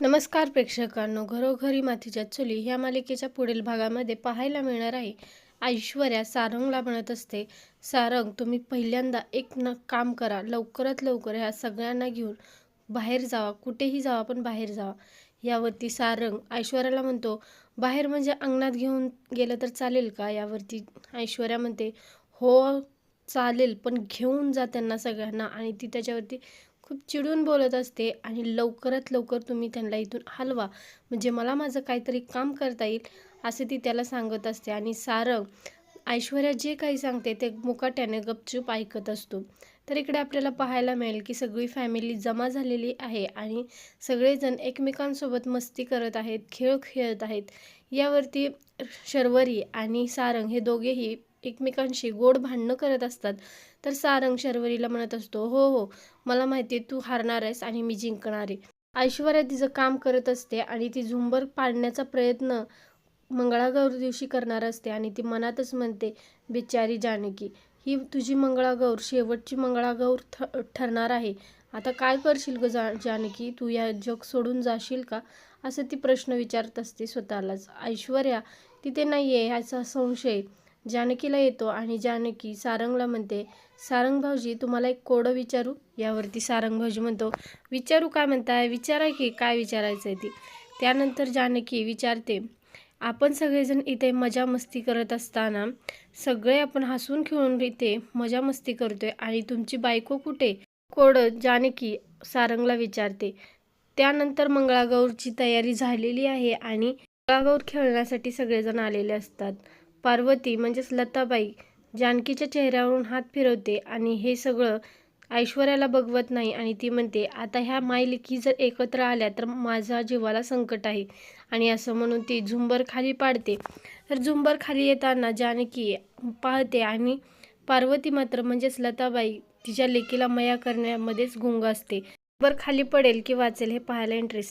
नमस्कार प्रेक्षकांनो घरोघरी मातीच्या चुली ह्या मालिकेच्या पुढील भागामध्ये पाहायला मिळणार आहे. ऐश्वर्या सारंगला म्हणत असते सारंग तुम्ही पहिल्यांदा एक न काम करा लवकरात लवकर ह्या सगळ्यांना घेऊन बाहेर जावा कुठेही जावा पण बाहेर जावा. यावरती सारंग ऐश्वर्याला म्हणतो बाहेर म्हणजे अंगणात घेऊन गेलं तर चालेल का? यावरती ऐश्वर्या म्हणते हो चालेल पण घेऊन जा त्यांना सगळ्यांना. आणि ती त्याच्यावरती खूप चिडून बोलत असते आणि लवकरात लवकर तुम्ही त्यांना इथून हलवा. म्हणजे मला माझं काहीतरी काम करता येईल असे ती त्याला सांगत असते. आणि सारंग ऐश्वर्या जे काही सांगते ते मुकाट्याने गपचूप ऐकत असतो. तर इकडे आपल्याला पाहायला मिळेल की सगळी फॅमिली जमा झालेली आहे आणि सगळेजण एकमेकांसोबत मस्ती करत आहेत खेळ खेळत आहेत. यावरती शर्वरी आणि सारंग हे दोघेही एकमेकांशी गोड भांडणं करत असतात. तर सारंग शर्वरीला म्हणत असतो हो हो मला माहिती आहे तू हारणार आहेस आणि मी जिंकणार आहे. ऐश्वर्या तिचं काम करत असते आणि ती झुंबर पाडण्याचा प्रयत्न मंगळागौर दिवशी करणार असते आणि ती मनातच म्हणते बिचारी जानकी ही तुझी मंगळागौर शेवटची मंगळागौर ठ ठरणार आहे. आता काय करशील ग जा जानकी? तू या जग सोडून जाशील का? असं ती प्रश्न विचारत असते स्वतःलाच. ऐश्वर्या तिथे नाही आहे याचा संशय. जानकीला येतो आणि जानकी सारंगला म्हणते सारंग भाऊजी तुम्हाला एक कोडं विचारू? यावरती सारंग भाऊजी म्हणतो विचारू काय म्हणताय? विचारा की काय विचारायचं आहे ती? त्यानंतर जानकी विचारते आपण सगळेजण इथे मजा मस्ती करत असताना सगळे आपण हसून खेळून इथे मजा मस्ती करतोय आणि तुमची बायको कुठे? कोडं जानकी सारंगला विचारते त्यानंतर मंगळागौरची तयारी झालेली आहे आणि मंगळागौर खेळण्यासाठी सगळेजण आलेले असतात. पार्वती म्हणजेच लताबाई जानकीच्या चेहऱ्यावरून हात फिरवते आणि हे सगळं ऐश्वर्याला बघवत नाही आणि ती म्हणते आता ह्या मायलिकी जर एकत्र आल्या तर माझ्या जीवाला संकट आहे. आणि असं म्हणून ती झुंबर खाली पाडते. तर झुंबर खाली येताना जानकी पाहते आणि पार्वती मात्र म्हणजेच लताबाई तिच्या लेकीला मया करण्यामध्येच गुंग असते. झुंबर खाली पडेल की वाचेल हे पाहायला इंटरेस्टिंग